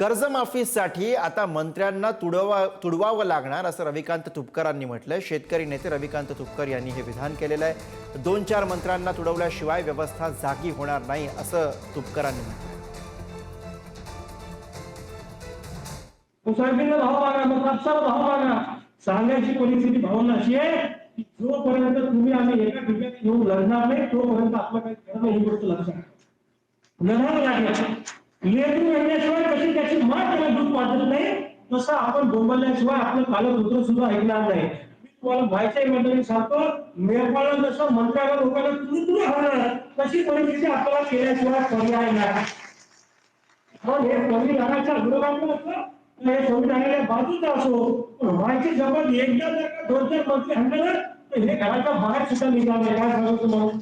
कर्जमाफीसाठी आता मंत्र्यांना तुडवा तुडवावं लागणार असं रविकांत तुपकरांनी म्हटलंय. शेतकरी नेते रविकांत तुपकर यांनी हे विधान केलेलं आहे. दोन चार मंत्र्यांना तुडवल्याशिवाय व्यवस्था जागी होणार नाही असं तुपकरांनी म्हटलं सोयाबीनला भाव मागा मग कापसाला भाव मागा सांगायची परिस्थिती भावना अशी आहे की जोपर्यंत तुम्ही आम्ही एका ठिकाणी येऊन लढणार नाही तोपर्यंत आपलं काही ही गोष्ट लक्षात लढावं लागेल. लेकरू येण्याशिवाय कशी त्याची मात त्याला दूध पाजत नाही? तसं आपण बोंबल्याशिवाय आपलं कालपुत्र सुद्धा ऐकणार नाही. मी तुम्हाला व्हायच्या मंडळी सांगतो नेपाळ जसं मंत्र्याला लोकांना तुम्ही तुम्ही हरणार. तशी परिस्थिती आपल्याला केल्याशिवाय पर्याय नाही पण हे संविधानाच्या विरोधात असं हे संविधानाच्या बाजूचा असो. पण व्हायची जबाब एकदा जर का दोन चार मंत्री हल्ले तर हे घराच्या बाहेर सुद्धा निघाल काय सांगतो तुम्हाला?